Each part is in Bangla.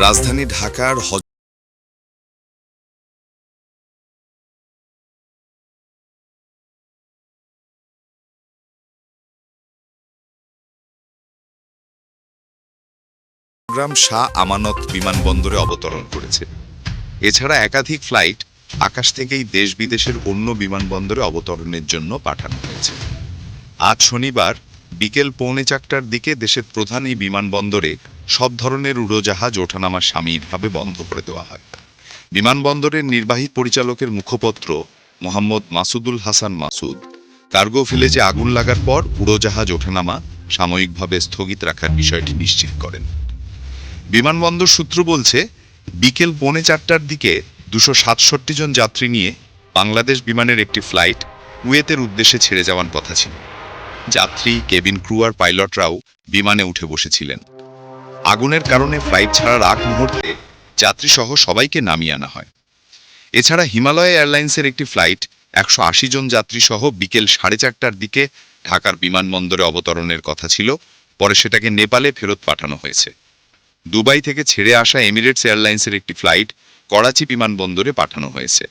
রাজধানী ঢাকার হজ শাহ আমানত বিমানবন্দরে অবতরণ করেছে। এছাড়া একাধিক ফ্লাইট আকাশ থেকেই দেশ বিদেশের অন্য বিমানবন্দরে অবতরণের জন্য পাঠানো হয়েছে। আজ শনিবার বিকেল পৌনে চারটার দিকে দেশের প্রধান এই বিমানবন্দরে সব ধরনের উড়োজাহাজ ওঠানামা সাময়িকভাবে বন্ধ করে দেওয়া হয়। বিমানবন্দরের নির্বাহী পরিচালকের মুখপত্র মোহাম্মদ মাসুদুল হাসান মাসুদ। কার্গো ভিলেজে আগুন লাগার পর উড়োজাহাজ ওঠানামা সাময়িকভাবে স্থগিত রাখার বিষয়টি নিশ্চিত করেন। বিমানবন্দর সূত্র বলছে, বিকেল পৌনে চারটার দিকে দুশো সাতষট্টি জন যাত্রী নিয়ে বাংলাদেশ বিমানের একটি ফ্লাইট কুয়েতের উদ্দেশ্যে ছেড়ে যাওয়ার কথা ছিল। যাত্রী, কেবিন ক্রু আর পাইলটরাও বিমানে উঠে বসেছিলেন। আগুনের কারণে ফ্লাইট ছাড়ার আগ মুহূর্তে যাত্রীসহ সবাইকে নামিয়ে আনা হয়। এছাড়া হিমালয় এয়ারলাইন্সের একটি ফ্লাইট একশো আশি জন যাত্রী সহ বিকেল সাড়ে চারটার দিকে ঢাকার বিমানবন্দরে অবতরণের কথা ছিল, পরে সেটাকে নেপালে ফেরত পাঠানো হয়েছে। দুবাই থেকে ছেড়ে আসা এমিরেটস এয়ারলাইন্সের একটি ফ্লাইট করাচি বিমানবন্দরে পাঠানো হয়েছে।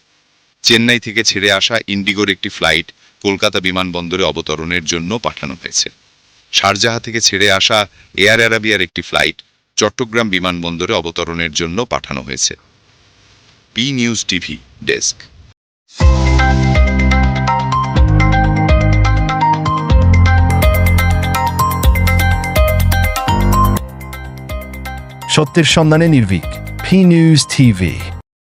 চেন্নাই থেকে ছেড়ে আসা ইন্ডিগোর একটি ফ্লাইট কলকাতা বিমানবন্দরে অবতরণের জন্য পাঠানো হয়েছে। শারজাহা থেকে ছেড়ে আসা এয়ার অ্যারাবিয়ার একটি ফ্লাইট চট্টগ্রাম বিমানবন্দরে অবতরণের জন্য পাঠানো হয়েছে। পি নিউজ টিভি ডেস্ক সত্যের সন্ধানে নির্ভীক। ফি নিউজ টিভি